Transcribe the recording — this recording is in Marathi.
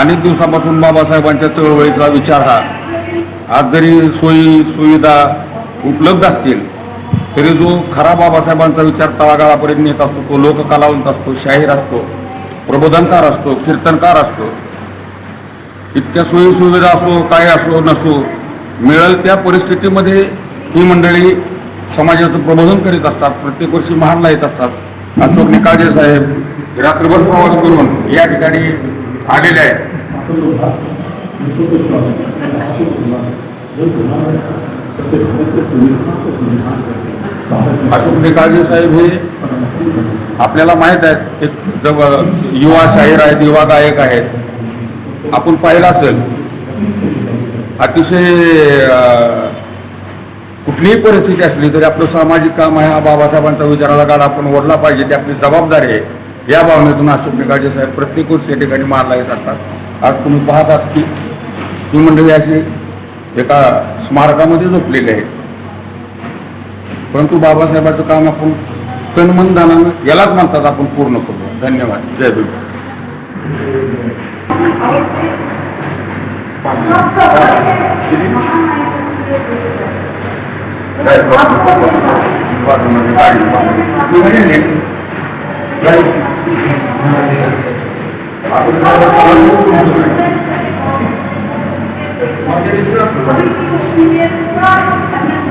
अनेक दिवसापासून बाबासाहेबांच्या चळवळीचा विचार हा. आज जरी सोयी सुविधा उपलब्ध असतील तरी जो खरा बाबासाहेबांचा विचार तळागाळापर्यंत नेत असतो तो लोककलावंत असतो शाहीर असतो प्रबोधनकार असतो कीर्तनकार असतो. इतक्या सोयी सुविधा असो काय असो नसो मिळेल त्या परिस्थितीमध्ये ही मंडळी समाजाचं प्रबोधन करीत असतात प्रत्येक वर्षी महानला येत असतात. अशोक निकाळजे साहेब रात्रभर प्रवास करून या ठिकाणी आलेले आहेत. अशोक निकाळजे साहेब हे आपल्याला माहीत आहेत एक जवळ युवा शाहीर आहेत युवा गायक आहेत. आपण पाहिलं असेल अतिशय कुठलीही परिस्थिती असली तरी आपलं सामाजिक काम आहे. हा बाबासाहेबांचा विचाराला गाडा आपण ओढला पाहिजे ती आपली जबाबदारी आहे. या भावनेतून अशोक निकाळजे साहेब प्रत्येक वर्ष या ठिकाणी मारला येत असतात. आज तुम्ही पाहतात की ही मंडळी अशी एका स्मारकामध्ये झोपलेली आहे. परंतु बाबासाहेबाचं काम आपण तनमन दानानं यालाच म्हणतात आपण पूर्ण करू. धन्यवाद. जय भीम. Thank you.